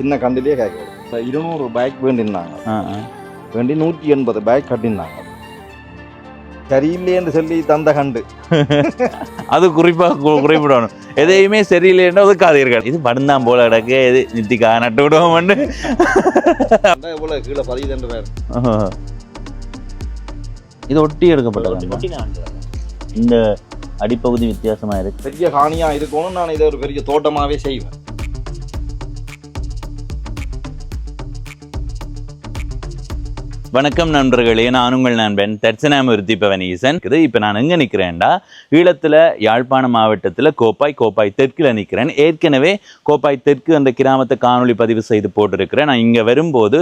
சின்ன கண்டிலே காய்க்க இருநூறு பேக் ஆ வேண்டி நூற்றி எண்பது பேக் கட்டினாங்க. சரியில்லைன்னு சொல்லி தந்த கண்டு. அது குறிப்பாக குறிப்பிடணும். எதையுமே சரியில்லைன்னா ஒதுக்காதீர்கள். இது படுந்தான் போல கிடக்கு. இது நித்திக்கா நட்டு விடுவோம்னு. இவ்வளோ கீழே பதியுதுன்ற பேர் இது ஒட்டி எடுக்கப்பட்டது. இந்த அடிப்பகுதி வித்தியாசமா இருக்கு. பெரிய காணியாக இருக்கணும் நான் இதை ஒரு பெரிய தோட்டமாகவே செய்வேன். வணக்கம் நண்பர்களே நான் உங்கள் நண்பன் தட்சணாமூர்த்தி பவனீசன் இது இப்போ நான் எங்கே நிற்கிறேன்டா ஈழத்தில் யாழ்ப்பாணம் மாவட்டத்தில் கோப்பாய் கோப்பாய் தெற்கில் நிற்கிறேன் ஏற்கனவே கோப்பாய் தெற்கு அந்த கிராமத்தை காணொளி பதிவு செய்து போட்டிருக்கிறேன். நான் இங்கே வரும்போது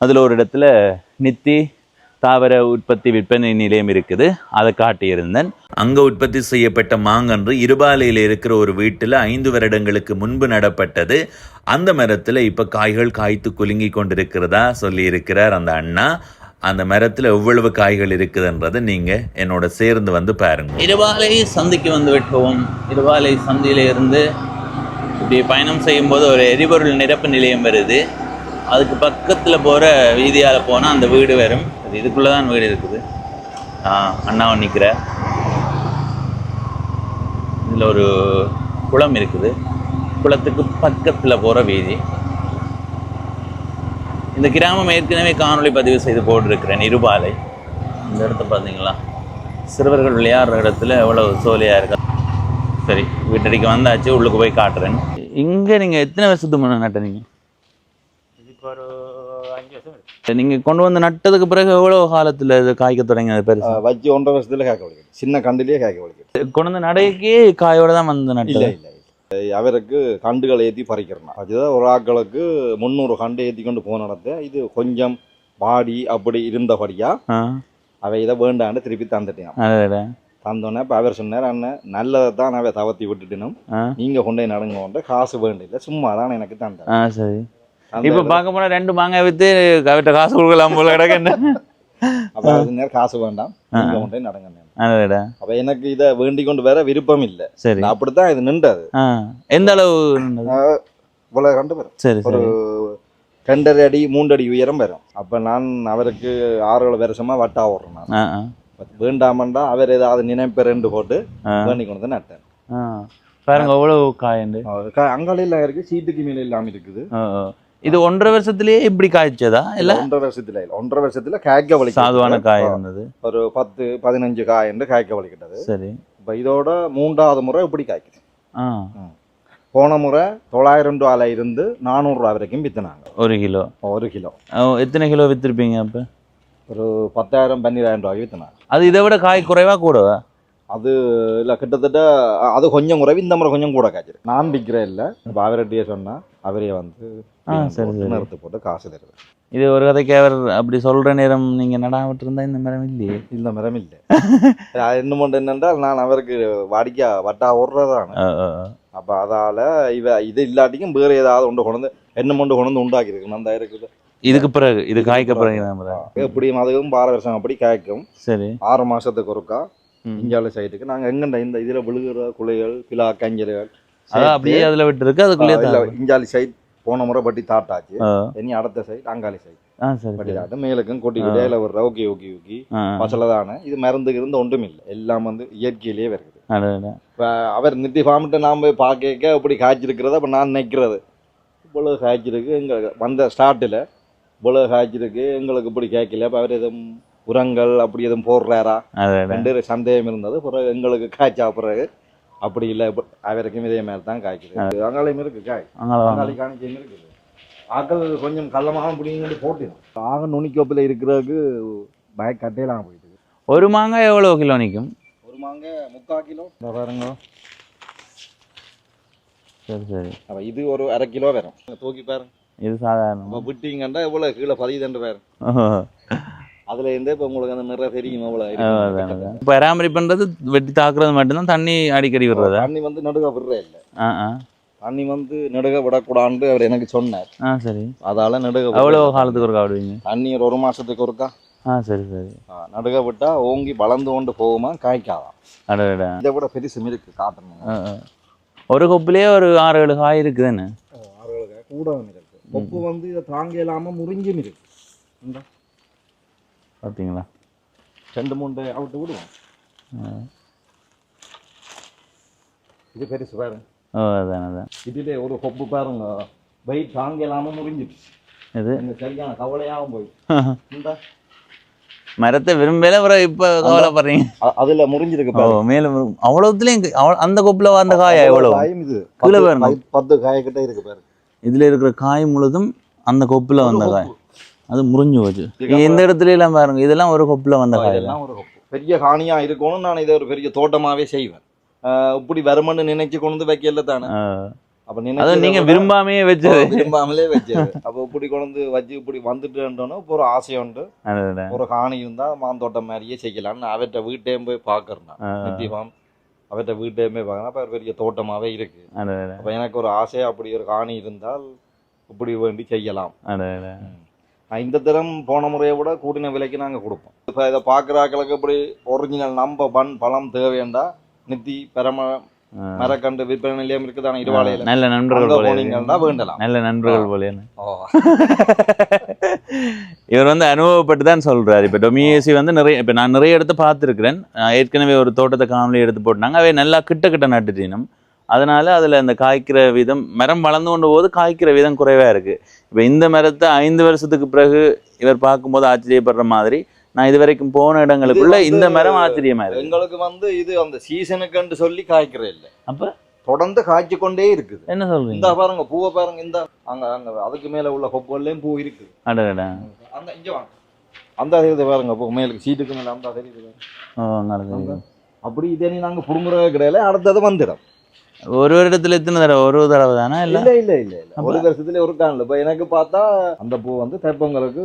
அதில் ஒரு இடத்துல நித்தி தாவர உற்பத்தி விற்பனை நிலையம் இருக்குது. அதை காட்டியிருந்தேன். அங்கே உற்பத்தி செய்யப்பட்ட மாங்கன்று இருபாலையில் இருக்கிற ஒரு வீட்டில் ஐந்து வருடங்களுக்கு முன்பு நடப்பட்டது. அந்த மரத்தில் இப்போ காய்கள் காய்த்து குலுங்கி கொண்டிருக்கிறதா சொல்லியிருக்கிறார் அந்த அண்ணா. அந்த மரத்தில் எவ்வளவு காய்கள் இருக்குதுன்றதை நீங்கள் என்னோட சேர்ந்து வந்து பாருங்கள் இருபாலை சந்தைக்கு வந்து விட்டுவோம் இருபாலை சந்தையிலிருந்து இப்படி பயணம் செய்யும்போது ஒரு எரிபொருள் நிரப்பு நிலையம் வருது. அதுக்கு பக்கத்தில் போகிற வீதியால் போனால் அந்த வீடு வரும். இருக்குது இதுக்குள்ளே தான் வீடு இருக்குது. ஆ அண்ணாவும் நிற்கிற இதில் ஒரு குளம் இருக்குது. குளத்துக்கு பக்கத்தில் போகிற வீதி. இந்த கிராமம் ஏற்கனவே காணொளி பதிவு செய்து போட்டிருக்கிறேன் இருபாலை இந்த இடத்த பார்த்தீங்களா சிறுவர்கள் விளையாடுற இடத்துல எவ்வளோ சோலியாக இருக்கா? சரி வீட்டடிக்கு வந்தாச்சு உள்ளுக்கு போய் காட்டுறேன். இங்கே நீங்கள் எத்தனை வருஷத்துக்கு முன்னே நட்டனீங்க? நீங்க கொண்டு வந்து நட்டதுக்கு பிறகு எவ்வளவு காலத்துல இது காய்க்க தொடங்கி அது பெருசு? வச்சு ஒன்றரை வருஷத்துல காய்க்க வலிக்குது. சின்ன கண்டிலே காய்க்க வலிக்குது. கொண்டு வந்து நடைக்கே காயோட தான் வந்து நட்டது? இல்லை இல்லை அவருக்கு கண்டுகளை ஏற்றி பறிக்கிறேன் அதுதான் ஒரு ஆட்களுக்கு முந்நூறு கண்டு ஏற்றி கொண்டு போன இடத்த இது கொஞ்சம் வாடி அப்படி இருந்தபடியா அவை இதை வேண்டான்னு திருப்பி தந்துட்டேன். அடடே. தந்தோடனே இப்போ அவர் சொன்னார் அண்ணன் நல்லதை தான் அவை தவத்தி விட்டுட்டினும். ஆ, நீங்கள் கொண்டு நடுங்க காசு வேண்டியதில்லை சும்மா தான் எனக்கு தந்தேன். சரி. இப்ப பார்க்க போனா ரெண்டு மாங்காய் வித்து கவிட்ட காசு கொடுக்கலாம் போல கிடக்கு அப்போ நேரம் காசு வேண்டாம். நடுங்க. அப்போ எனக்கு இதை வேண்டி கொண்டு வர விருப்பம் இல்லை. சரி. அப்படித்தான் இது நின்றது. எந்த அளவு நின்னது? இவ்வளோ கண்டு வரும் சரி ஒரு ரெண்டரை அடி மூன்று அடி உயரம் வரும். அப்போ நான் அவருக்கு ஆறு வருஷமா வட்டா ஓடுறேன் நான். வேண்டாமண்டா அவர் ஏதாவது நினைப்பெருண்டு போட்டு ஆ. வேண்டி கொண்டு வந்து நட்டேன் பாருங்க எவ்வளவு காயண்டு அங்காலையில் இருக்கு சீட்டுக்கு மேலே இல்லாமல் இருக்குது. இது ஒன்றரை வருஷத்துலயே இப்படி காய்ச்சதா? இல்ல? ஒன்றரை வருஷத்துல இல்லை. ஒன்றரை வருஷத்துல காய்க்க வலிக்கு சாதுவான காய் இருந்தது. ஒரு பத்து பதினஞ்சு காய் என்று காய்க்க வலிக்கிட்டது. சரி. இப்போ இதோட மூன்றாவது முறை இப்படி காய்க்குது. ஆ. போன முறை தொள்ளாயிரம் ரூபாயில இருந்து நானூறுரூவா வரைக்கும் விற்றுனாங்க ஒரு கிலோ. ஒரு கிலோ. எத்தனை கிலோ வித்திருப்பீங்க அப்ப? ஒரு பத்தாயிரம் பன்னிராயிரம் ரூபாய்க்கு விற்றுனாங்க அது இதை விட காய் குறைவா கூடவா? அது இல்லை கிட்டத்தட்ட அது கொஞ்சம் குறைவு இந்த முறை கொஞ்சம் கூட காய்ச்சிருக்கு நான் விற்கிறேன் இல்லை. இப்போ அவர்கிட்டயே சொன்னா அவரே வந்து சரி, போட்டு காசு தருது இது ஒரு கதைக்கு அவர் அப்படி சொல்ற நேரம் நீங்க நடாமட்டு இருந்தா இந்த மரம் இல்லையே? இந்த மரம் இல்லை. இன்னும் ஒன்று என்னென்றால் நான் அவருக்கு வாடிக்கா வட்டா ஓடுறதான. அப்போ அதால இவ இது இல்லாட்டிக்கும் வேறு ஏதாவது ஒன்று கொண்டு என்ன ஒன்று கொண்டு உண்டாக்கி இருக்கு அந்த இருக்குது இதுக்கு பிறகு இது காய்க்க பிறகு. எப்படியும் அதுவும் பார வருஷம் அப்படி காய்க்கும். சரி. ஆறு மாசத்துக்கு ஒருக்கா. இஞ்சால சைட்டுக்கு நாங்கள் எங்கண்ட இந்த இதில் விழுகிற குலைகள் பிலா கஞ்சல்கள் அதான் அப்படியே அதுல விட்டு இருக்கு அதுக்குள்ளேயே இல்ல, தான். இஞ்சாலி சைட் போன முறை பட்டி தாட்டாச்சு. இனி அடுத்த சைட் அங்காளி சைட் பட்டி தாட்டு மேலுக்கும் கொட்டி கொட்டி அதில் ஒரு ஓகே ஓகே ஓகே பசலதான. இது மருந்து இருந்து ஒன்றும் இல்லை. எல்லாம் வந்து இயற்கையிலேயே வருது. இப்போ அவர் நித்தி ஃபார்ம்கிட்ட நாம் போய் பார்க்க அப்படி காய்ச்சிருக்கிறத அப்போ நான் நிற்கிறது இவ்வளோ காய்ச்சிருக்கு. எங்களுக்கு வந்த ஸ்டார்ட்டில் இவ்வளோ காய்ச்சிருக்கு. எங்களுக்கு இப்படி கேட்கல. அப்போ அவர் எதுவும் உரங்கள் அப்படி எதுவும் போடுறாரா. ரெண்டு சந்தேகம் இருந்தது. பிறகு எங்களுக்கு காய்ச்சா பிறகு அப்படி இல்லை அவருக்கும் இதே மாதிரி தான் காய்க்குது. அங்காலையும் இருக்கு காய். அங்காளி காணிக்கையும் இருக்குது ஆக்கள் கொஞ்சம் கள்ளமாக பிடிங்கன்னு போட்டிடும். ஆக நுனிக்கோப்பில் இருக்கிறதுக்கு கட்டையெல்லாம் போயிட்டு ஒரு மாங்காய் எவ்வளவு கிலோ நிக்கும்? ஒரு மாங்க முக்கால் கிலோ. பாருங்க. சரி சரி. அப்போ இது ஒரு அரை கிலோ வரும். தூக்கி பாருங்க. இது சாதாரணம்? நம்ம விட்டீங்கன்னா எவ்வளோ கீழே பதியுதுன்னு பாருங்க. அதுல இருந்தே இப்போ உங்களுக்கு அந்த நிறைய தெரியும் இருக்கு. பராமரிப்புன்றது வெட்டி தாக்குறது மட்டும்தான் தண்ணி அடிக்கடி விடுறதா? தண்ணி வந்து நடுக விடுறே இல்லை. தண்ணி வந்து நடுக விடக்கூடாதுன்னு அவர் எனக்கு சொன்னார். ஆ சரி. அதால நடுக. எவ்வளோ காலத்துக்கு ஒரு விடுவீங்க? தண்ணி ஒரு மாசத்துக்கு ஒருக்கா? ஆ சரி சரி. நடுக விட்டா ஓங்கி வளர்ந்து கொண்டு போகுமா? காய்க்காதான் அடடா இதை விட பெருசு இருக்கு காட்டணும். ஒரு கொப்புலயே ஒரு ஆறு ஏழு காய் இருக்குதுன்னு? கூட இருக்கு. கொப்பு வந்து இதை தாங்க இல்லாம முறிஞ்சும் இருக்கு. பார்த்தீங்களா ரெண்டு மூணு அவுட்டு விடுவோம். இது பெருசு பாருங்க ஓ அதான் அதான். இதுல ஒரு கொப்பு பாருங்க. வெயிட் தாங்க இல்லாம முறிஞ்சிடுச்சு இது சரியான கவலையாகவும் போய். இந்த? மரத்தை விரும்பல அப்புறம் இப்போ கவலைப்படுறீங்க. அதுல முறிஞ்சிருக்கு ஓ மேலும் அவ்வளோத்துலேயும் அவ்வளோ அந்த கொப்பில் வந்த காயா எவ்வளோ இது. கீழே பத்து- பாருங்க. பத்து- பத்து காய கிட்ட இருக்கு பாருங்க இதில் இருக்கிற காய் முழுதும் அந்த கொப்பில் வந்த காய். அது முறிஞ்சு போச்சு. இந்த இடத்துல எல்லாம் பாருங்க இதெல்லாம் ஒரு கொப்பில் வந்த காய் தான். இதெல்லாம் ஒரு கொப்பு. பெரிய காணியா இருக்கணும் நான் இதை ஒரு பெரிய தோட்டமாவே செய்வேன். ஆஹ் இப்படி வருமன்னு நினைச்சு கொண்டு வந்து வைக்கல தானே. அப்ப நீங்க விரும்பாமையே வச்சது. விரும்பாமலே வச்சது. அப்ப இப்படி கொண்டு வச்சு இப்படி வந்துட்டுன்றோன்னா இப்போ ஒரு ஆசை உண்டு. ஒரு காணி இருந்தா மாந்தோட்டம் மாதிரியே செய்யலாம்னு அவர்கிட்ட வீட்டையும் போய் பாக்குறேன் நான். ஆ. நித்தியமாம் அவர்கிட்ட வீட்டையும் போய் பார்க்கறேன். அப்ப ஒரு பெரிய தோட்டமாவே இருக்கு. அப்ப எனக்கு ஒரு ஆசை அப்படி ஒரு காணி இருந்தால் இப்படி வேண்டி செய்யலாம். இந்த தரம் போன முறையை விட கூட்டின விலைக்கு நாங்க கொடுப்போம். இப்போ இதை பார்க்குறாக்களுக்கு இப்படி ஒரிஜினல் நம்ப பன் பழம் தேவையண்டா நித்தி பெரம. மரக்கண்டு விற்பனை நிலையம் இருக்குதானே இருவாளையில நல்ல நண்பர்கள் போனீங்கன்னா வேண்டலாம். நல்ல நண்பர்கள் போல ஓ. இவர் வந்து அனுபவப்பட்டு தான் சொல்றாரு. இப்போ டொமியேசி வந்து நிறைய இப்போ நான் நிறைய இடத்த பார்த்துருக்கிறேன். ஏற்கனவே ஒரு தோட்டத்தை காணொலி எடுத்து போட்டாங்க அவை நல்லா கிட்ட கிட்ட நட்டுட்டினம். அதனால அதில் அந்த காய்க்கிற விதம் மரம் வளர்ந்து கொண்டு போது காய்க்கிற விதம் குறைவா இருக்கு. இப்போ இந்த மரத்தை ஐந்து வருஷத்துக்கு பிறகு இவர் பார்க்கும்போது ஆச்சரியப்படுற மாதிரி நான் இது வரைக்கும் போன இடங்களுக்குள்ள இந்த மரம் ஆச்சரியமா இருக்கு. எங்களுக்கு வந்து இது அந்த சீசனுக்குன்னு சொல்லி காய்க்கிற இல்ல. அப்ப? தொடர்ந்து காய்ச்சி கொண்டே இருக்குது. என்ன இந்த சொல்றீங்க பாருங்க பூவை பாருங்க இந்த. அங்க அங்க அதுக்கு மேல உள்ள கொப்புகள்லயும் பூ இருக்குது. அடடா. அந்த இங்க வாங்க. அந்த தெரியுது பாருங்க பூ மேலுக்கு சீட்டுக்கு மேல அந்த தெரியுது இருக்குது. அப்படி இதே நாங்க புடுங்குறவே கிடையாது அடுத்தது வந்துடும் ஒரு வருடத்துல எத்தனை தடவை? ஒரு தடவை தானே இல்ல? இல்ல இல்ல இல்ல ஒரு வருஷத்துல ஒரு காணல இப்ப எனக்கு பார்த்தா அந்த பூ வந்து தைப்பொங்கலுக்கு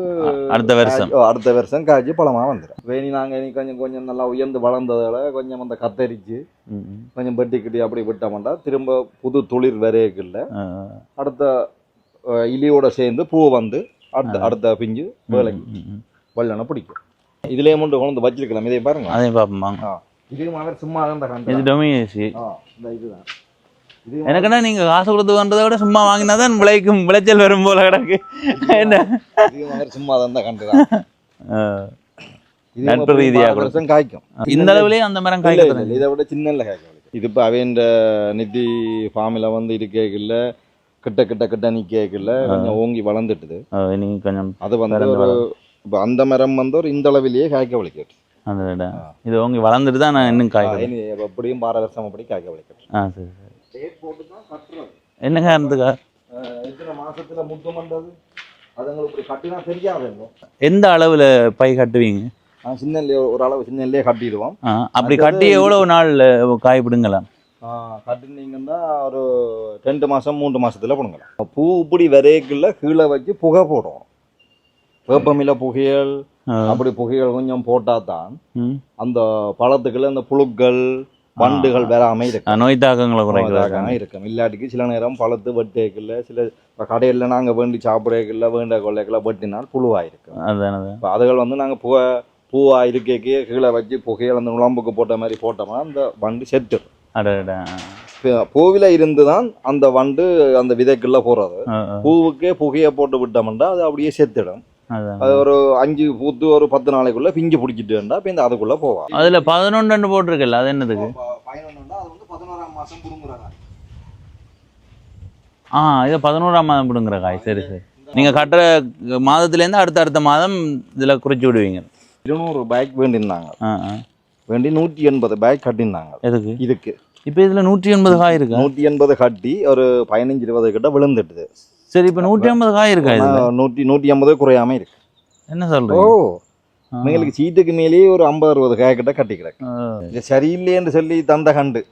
அடுத்த வருஷம். அடுத்த வருஷம் காய்ச்சி பழமா வந்துடும் வேணி நாங்க இனி கொஞ்சம் கொஞ்சம் நல்லா உயர்ந்து வளர்ந்ததால கொஞ்சம் அந்த கத்தரிச்சு. கொஞ்சம் பெட்டி கிட்டி அப்படி விட்டோம்னா திரும்ப புது துளிர் வரையக்குள்ள அடுத்த இலியோட சேர்ந்து பூ வந்து அடுத்த அடுத்த பிஞ்சு வேலைக்கு. வெள்ளனை பிடிக்கும். இதுலயே மட்டும் கொண்டு வச்சிருக்கலாம். இதை பாருங்க. அதையும் பார்ப்போம் அவர் சும்மா தான் இது டொமினேசி இதுதான் இது எனக்குன்னா நீங்க காசு கொடுத்து விட சும்மா வாங்கினா தான் விளைக்கும் விளைச்சல் வரும் போல கிடக்கு. என்ன? சும்மா தான் கண்டுதான் நட்பு ரீதியா கூட. காய்க்கும். இந்த அளவுலயே அந்த மரம் இல்ல, இதை விட சின்ன காய்க்கும் இது இப்போ அவன் நித்தி ஃபார்மில் வந்து இருக்கேக்கில்ல கிட்ட கிட்ட கிட்ட நிற்கல கொஞ்சம் ஓங்கி வளர்ந்துட்டுது. கொஞ்சம் அது வந்து ஒரு இப்போ அந்த மரம் வந்து ஒரு இந்த அளவிலேயே காய்க்க வலிக்கட்டு. இது உங்க வளர்ந்துட்டு தான் நான் இன்னும் காய்க்கிறேன் இனி எப்படியும் பார வருஷம் அப்படி காய்க்க வலிக்கட்டு ஆ சரி. டேட் போட்டு தான் கட்டுறது என்ன காரணத்துக்கா எத்தனை மாசத்துல அதுங்களுக்கு இப்படி கட்டினா தெரியாது எந்த அளவுல பை கட்டுவீங்க? சின்னல்லையே ஒரு அளவு சின்னல்லையே கட்டிடுவோம். அப்படி கட்டி எவ்வளவு நாள்ல காய் பிடுங்கலாம் கட்டினீங்கன்னா ஒரு ரெண்டு மாசம் மூன்று மாசத்துல பண்ணுங்களாம் பூ இப்படி விரைக்குள்ள கீழே வச்சு புகை போடுவோம். வேப்பமில புகையல். அப்படி புகைகள் கொஞ்சம் போட்டா தான் ம். அந்த பழத்துக்குள்ள அந்த புழுக்கள் வண்டுகள் வராம ஆ, இருக்கும் நோய் தாக்கங்களை குறைக்கிறது அதாகாம இருக்கும் இல்லாட்டிக்கு சில நேரம் பழத்து வெட்டேக்குள்ள சில கடையில நாங்க வேண்டி சாப்பிடக்குள்ள வேண்ட கொள்ளைக்குள்ள வெட்டினால் அதான் அதான் இப்போ அதுகள் வந்து நாங்க பூ பூவா இருக்கேக்கே கீழே வச்சு புகையில் அந்த நுழம்புக்கு போட்ட மாதிரி போட்டோம்னா அந்த வண்டு செத்து. அடடா பூவில இருந்து தான் அந்த வண்டு அந்த விதைக்குள்ள போறது. பூவுக்கே புகையை போட்டு விட்டோம்னா அது அப்படியே செத்துடும். அது ஒரு அஞ்சு பூத்து ஒரு பத்து நாளைக்குள்ள பிஞ்சு பிடிச்சிட்டுண்டா இப்போ இந்த அதுக்குள்ள போவான் அதுல பதினொன்று போட்டிருக்கல அது என்னதுக்கு? அது வந்து பதினோராம் மாசம் புடுங்குறாங்க ஆ இது பதினோராம் மாதம் பிடுங்குற காய் சரி சரி. நீங்க கட்டுற மாதத்துலேருந்து அடுத்த அடுத்த மாதம் இதுல குறிச்சு விடுவீங்க. இருநூறு பேக் வேண்டியிருந்தாங்க. வேண்டி நூற்றி எண்பது பேக் கட்டியிருந்தாங்க. எதுக்கு? இதுக்கு. இப்போ இதுல நூற்றி எண்பது காய் இருக்கா? நூற்றி எண்பது கட்டி ஒரு பதினஞ்சு இருபது கிட்ட விழுந்துட்டுது சரி இப்போ நூற்றி ஐம்பது காய் இருக்கா நூற்றி நூற்றி ஐம்பது குறையாம இருக்கு. என்ன ஓ சொல்றீங்க ஆ. மேலுக்கு சீட்டுக்கு மேலேயே ஒரு ஐம்பது அறுபது காய் கிட்ட கட்டி கிடக்கு. சரியில்லைன்னு சொல்லி தந்த கண்டு.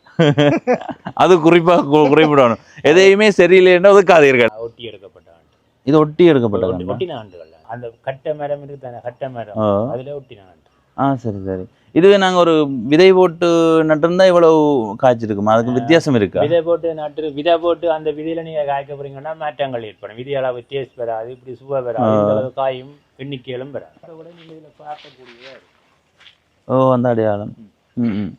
அது குறிப்பா கு- குறிப்பிடணும். எதையுமே சரியில்லைன்னா ஒதுக்காதீர்கள். ஒட்டி எடுக்கப்பட்ட ஆண்டு. இது ஒட்டி எடுக்கப்பட்ட? ஒட்டின ஆண்டுகள். அந்த கட்ட மரம் இருக்கு தானே கட்ட மரம். அதுல ஒட்டின ஆண்டு. ஆ சரி சரி. இதுவே நாங்க ஒரு விதை போட்டு நட்டிருந்தா இவ்வளவு காய்ச்சிருக்குமா? அதுக்கு வித்தியாசம் இருக்கா? விதை போட்டு நட்டு விதை போட்டு அந்த விதையில நீங்க காய்க்க போறீங்கன்னா மாற்றங்கள் ஏற்படும். விதை அளவு டேஸ்ட் வராது இப்படி சுவை அளவு காயும் எண்ணிக்கையிலும் இருக்கு. ஓ அந்த அடையாளம். ம்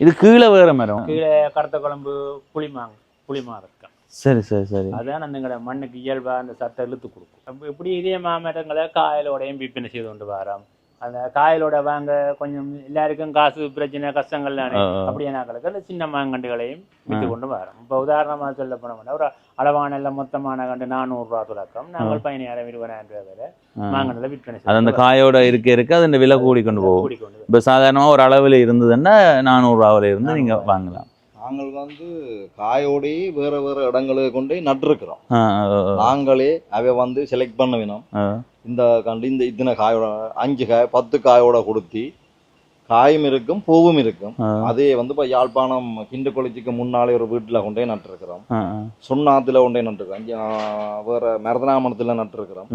இது கீழே வேற மரம். கீழே கடத்த குழம்பு புளிமாங்க புளிமா இருக்கும் சரி சரி சரி. அதான் அந்த மண்ணுக்கு இயல்பா அந்த சத்தை இழுத்து கொடுக்கும். இப்படி இதே மாமரங்களை காயலோடையும் விற்பனை செய்து கொண்டு வரோம். அந்த காயலோட வாங்க கொஞ்சம் எல்லாருக்கும் காசு பிரச்சனை கஷ்டங்கள் தானே அந்த சின்ன மாங்கண்டுகளையும் விற்று கொண்டு வரோம். இப்போ உதாரணமாக சொல்ல போனோம்னா ஒரு அளவான எல்லாம் மொத்தமான கண்டு நானூறுரூவா தொடக்கம். நாங்கள் பதினாயிரம் இருபதாயிரம் ரூபாய் வரை. மாங்கண்டில் விற்பனை அது அந்த காயோட இருக்க இருக்க அது விலை கூடி கொண்டு போகும். இப்போ சாதாரணமாக ஒரு அளவில் இருந்ததுன்னா நானூறுரூவாவில் இருந்து நீங்கள் வாங்கலாம். நாங்கள் வந்து காயோடையே வேற வேற இடங்களுக்கு கொண்டு நட்டிருக்கிறோம் நாங்களே அவை வந்து செலக்ட் பண்ண வேணும். இந்த கண்டு இந்த இத்தனை காயோட அஞ்சு காய் பத்து காயோட கொடுத்தி காயும் இருக்கும் பூவும் இருக்கும். அதே வந்து இப்போ யாழ்ப்பாணம் கிண்டு கொளிச்சிக்கு முன்னாலே ஒரு வீட்டில் கொண்டு நட்டுருக்கிறோம். சுண்ணாத்துல கொண்டு நட்டுருக்கோம் வேற மருதனாமணத்தில் நட்டுருக்கிறோம்.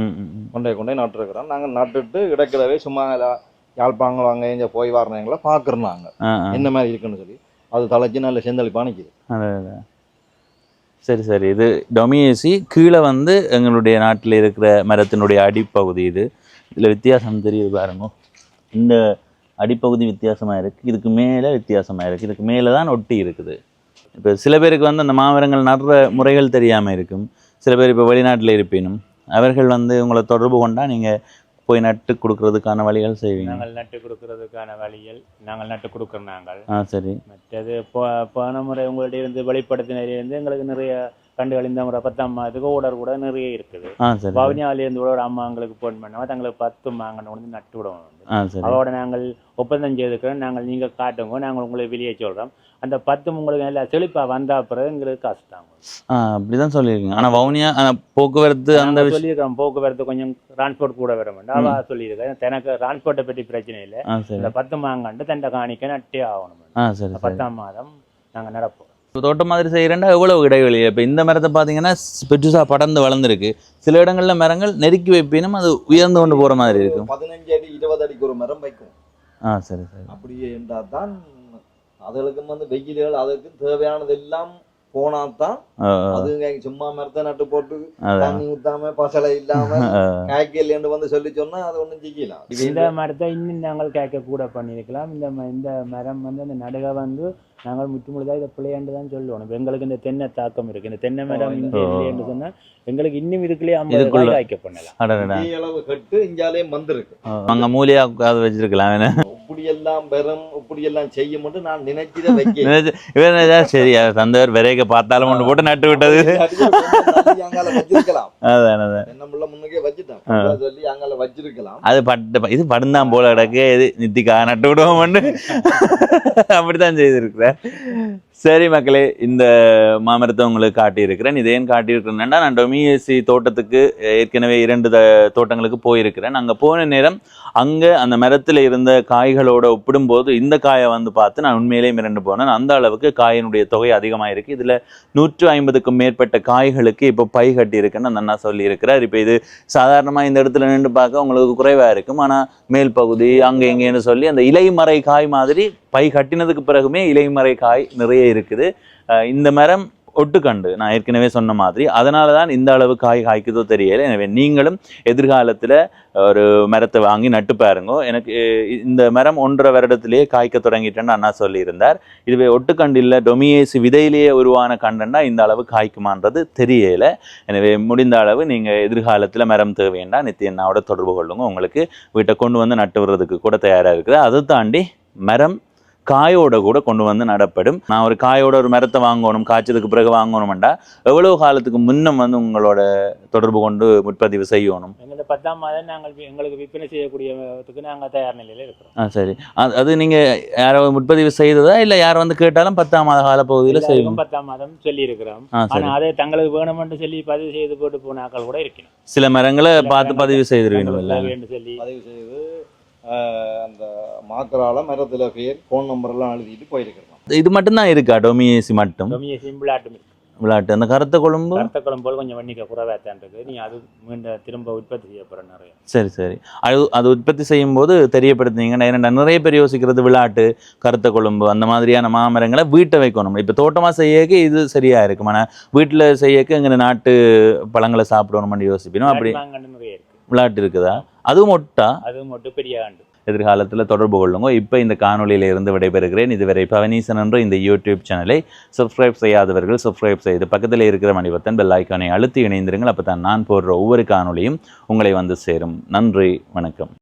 கொண்டு கொண்டு நட்டுருக்கிறோம் நாங்கள் நட்டுட்டு இடக்கிறவே சும்மா யாழ்ப்பாணம் இங்கே போய் வரணுங்களா பார்க்குறோம் நாங்கள். என்ன மாதிரி இருக்குன்னு சொல்லி அது தலைச்சு நல்ல செந்தளிப்பா நிற்கிது அதான், சரி சரி. இது டொமியேசி கீழே வந்து எங்களுடைய நாட்டில் இருக்கிற மரத்தினுடைய அடிப்பகுதி இது. இதில் வித்தியாசம் தெரியுது பாருங்க. இந்த அடிப்பகுதி வித்தியாசமாக இருக்குது இதுக்கு மேலே வித்தியாசமாக இருக்குது இதுக்கு மேலே தான் ஒட்டி இருக்குது. இப்போ சில பேருக்கு வந்து அந்த மாமரங்கள் நடுற முறைகள் தெரியாமல் இருக்கும். சில பேர் இப்போ வெளிநாட்டில் இருப்பினும். அவர்கள் வந்து உங்களை தொடர்பு கொண்டால் நீங்கள் போய் நட்டு கொடுக்கறதுக்கான வழிகள் செய்வீங்க. நாங்கள் நட்டு கொடுக்கறதுக்கான வழிகள் நாங்கள் நட்டு கொடுக்குறோம் நாங்கள். ஆ சரி. மற்றது போ- போன முறை உங்கள்ட்ட இருந்து வெளிப்படுத்தினிலிருந்து எங்களுக்கு நிறைய கண்டுகள் இந்த முறை பத்தாம் மாதத்துக்கு ஓடர் கூட நிறைய இருக்குது. பவனியாவிலேருந்து கூட ஒரு அம்மா எங்களுக்கு ஃபோன் பண்ணாம தங்களுக்கு பத்து மாங்கன்னு வந்து நட்டு விடுவோம் அதோட நாங்கள் ஒப்பந்தம் செய்திருக்கிறோம் நாங்கள் நீங்க காட்டுங்க நாங்கள் உங்களுக்கு வெளியே சொல்றோம். அந்த பத்து உங்களுக்கு நல்லா செழிப்பா வந்தா பிறகு எங்களுக்கு காசு தாங்க. அப்படிதான் சொல்லியிருக்கீங்க. ஆனால் வவுனியா போக்குவரத்து அந்த நாங்கள் சொல்லியிருக்கிறோம். போக்குவரத்து கொஞ்சம் டிரான்ஸ்போர்ட் கூட வர வேண்டாம் அவ சொல்லியிருக்கேன் எனக்கு டிரான்ஸ்போர்ட்டை பற்றி பிரச்சனை இல்லை. இந்த பத்து மாங்கண்டு தண்டை காணிக்க நட்டே ஆகணும். பத்தாம் மாதம் நாங்க நடப்போம். இப்போ தோட்டம் மாதிரி செய்கிறேன்டா எவ்வளவு இடைவெளி? இப்போ இந்த மரத்தை பார்த்தீங்கன்னா பெருசாக படர்ந்து வளர்ந்துருக்கு. சில இடங்களில் மரங்கள் நெருக்கி வைப்பினும் அது உயர்ந்து கொண்டு போகிற மாதிரி இருக்கும் பதினஞ்சு அடி இருபது அடிக்கு ஒரு மரம் வைக்கும். ஆ சரி சரி. அப்படியே என்றால் தான் அதுகளுக்கும் வந்து வெயில்கள் அதுக்கு தேவையானது எல்லாம் போனா தான் அதுங்க சும்மா மரத்தை நட்டு போட்டு தண்ணி ஊத்தாம பசலை இல்லாம காய்க்கல் என்று வந்து சொல்லி சொன்னா அது ஒண்ணும் செய்யலாம். இந்த மரத்தை இன்னும் நாங்கள் கேட்க கூட பண்ணியிருக்கலாம். இந்த இந்த மரம் வந்து அந்த நடுக வந்து நாங்கள் முற்றுமுழுதாக இதை பிள்ளையாண்டு தான் சொல்லணும் இப்ப எங்களுக்கு இந்த தென்னை தாக்கம் இருக்கு. இந்த தென்னை மரம் இங்கே ஓ. இல்லைன்னு சொன்னா எங்களுக்கு இன்னும் இதுக்குள்ளே ஐம்பது. ரூபாய் காய்க்க பண்ணலாம். அளவு கட்டு இஞ்சாலே வந்திருக்கு அங்கே மூலியாக அது வச்சிருக்கலாம் என்ன? இப்படி எல்லாம் பெறும் இப்படி எல்லாம் செய்ய மட்டும் நான் நினைச்சத வைக்க நினைச்சு- இவன் நினைச்சா, சரி அது தந்தவர் விரைக்க பார்த்தாலும் ஒன்று போட்டு நட்டு விட்டது. அங்கால வச்சிருக்கலாம். அதான் அதான். என்ன முள்ள முன்னுக்கே வச்சுட்டான். சொல்லி அங்கால வச்சிருக்கலாம். அது பட்டு இது படுந்தான் போல கிடக்கு இது நித்திக்கா நட்டு விடுவோம்னு அப்படித்தான் செய்திருக்கிறேன் சரி மக்களே இந்த மாமரத்தை உங்களுக்கு காட்டியிருக்கிறேன். இது ஏன் காட்டியிருக்கிறேன்னா நான் டொமிஎஸ்சி தோட்டத்துக்கு ஏற்கனவே இரண்டு தோட்டங்களுக்கு போயிருக்கிறேன். அங்கே போன நேரம் அங்கே அந்த மரத்தில் இருந்த காய்களோட ஒப்பிடும்போது இந்த காயை வந்து பார்த்து நான் உண்மையிலேயே மிரண்டு போனேன். அந்த அளவுக்கு காயினுடைய தொகை அதிகமாக இருக்குது இதில் நூற்று ஐம்பதுக்கும் மேற்பட்ட காய்களுக்கு இப்போ பை கட்டியிருக்குன்னு அந்த அண்ணா சொல்லியிருக்கிறார். இப்போ இது சாதாரணமாக இந்த இடத்துல நின்று பார்க்க உங்களுக்கு குறைவாக இருக்கும். ஆனால் மேல் பகுதி அங்கே இங்கேன்னு சொல்லி அந்த இலைமறை காய் மாதிரி பை கட்டினதுக்கு பிறகுமே இலைமறை காய் நிறைய இருக்குது. இந்த மரம் ஒட்டுக்கண்டு. நான் ஏற்கனவே சொன்ன மாதிரி. அதனால தான் இந்த அளவு காய் காய்க்குதோ தெரியல. எனவே நீங்களும் எதிர்காலத்தில் ஒரு மரத்தை வாங்கி நட்டு பாருங்க. எனக்கு இந்த மரம் ஒன்றரை வருடத்திலேயே காய்க்க தொடங்கிட்டேன்னு அண்ணா சொல்லியிருந்தார். இதுவே ஒட்டுக்கண்டு இல்லை டொமியேசி விதையிலேயே உருவான கண்டன்னா இந்த அளவு காய்க்குமான்றது தெரியல. எனவே முடிந்த அளவு நீங்கள் எதிர்காலத்தில் மரம் தேவைன்னா நித்திய அண்ணாவோட தொடர்பு கொள்ளுங்க. உங்களுக்கு வீட்டை கொண்டு வந்து நட்டு விடுறதுக்கு கூட தயாராக இருக்குது. அதை தாண்டி மரம் காயோட கூட கொண்டு வந்து நடப்படும். நான் ஒரு காயோட ஒரு மரத்தை வாங்கணும் காய்ச்சதுக்கு பிறகு வாங்கணும்டா எவ்வளவு காலத்துக்கு முன்னம் வந்து உங்களோட தொடர்பு கொண்டு முற்பதிவு செய்யணும்? எங்களுக்கு பத்தாம் மாதம் நாங்கள் எங்களுக்கு விற்பனை செய்யக்கூடியதுக்கு நாங்கள் தயார் நிலையில இருக்கிறோம். ஆ சரி. அது அது நீங்கள் யாரோ முற்பதிவு செய்ததா? இல்லை யார் வந்து கேட்டாலும் பத்தாம் மாத கால பகுதியில் செய்வோம். பத்தாம் மாதம் சொல்லி இருக்கிறோம் ஆ சரி. ஆனா அதை தங்களுக்கு வேணுமென்று சொல்லி பதிவு செய்து போட்டு போன ஆட்கள் கூட இருக்கணும் சில மரங்களை பார்த்து பதிவு செய்திருவீங்க தங்களுக்கு தேவைன்னு சொல்லி. பதிவு செய்து அந்த மாத்திரால மரத்துல பேர் ஃபோன் நம்பர் எல்லாம் எழுதிட்டு போயிருக்கிறோம். இது மட்டும்தான் இருக்கா? டொமியேசி மட்டும்? டொமிய சிம்பிளாட்டும் இருக்கு விளையாட்டு அந்த கருத்த குழம்பு? கருத்த குழம்பு போல் கொஞ்சம் வன்னிக்க குறைவாத்தான் நீ அது மீண்டும் திரும்ப உற்பத்தி செய்ய போற நிறைய. சரி சரி. அது அது உற்பத்தி செய்யும் போது தெரியப்படுத்துனீங்கன்னா ஏன்னா நிறைய பேர் யோசிக்கிறது விளையாட்டு கருத்த கொழும்பு அந்த மாதிரியான மாமரங்களை வீட்டை வைக்கணும். இப்போ தோட்டமாக செய்யக்கு இது சரியா இருக்கும். ஆனால் வீட்டில் செய்யக்கு இங்கே நாட்டு பழங்களை சாப்பிடணும்னு யோசிப்பினோம். அப்படி விளையாட்டு இருக்குதா? அதுவும் ஒட்டா அது மட்டும் பெரிய ஆண்டு. எதிர்காலத்தில் தொடர்பு கொள்ளுங்க. இப்போ இந்த காணொளியில இருந்து விடைபெறுகிறேன். இதுவரை பவனீசன் என்ற இந்த யூடியூப் சேனலை சப்ஸ்கிரைப் செய்யாதவர்கள் சப்ஸ்கிரைப் செய்து பக்கத்தில் இருக்கிற மணிபத்தன் பெல் ஐக்கானை அழுத்தி இணைந்திருங்கள். அப்போ தான் நான் போடுற ஒவ்வொரு காணொளியும் உங்களை வந்து சேரும். நன்றி. வணக்கம்.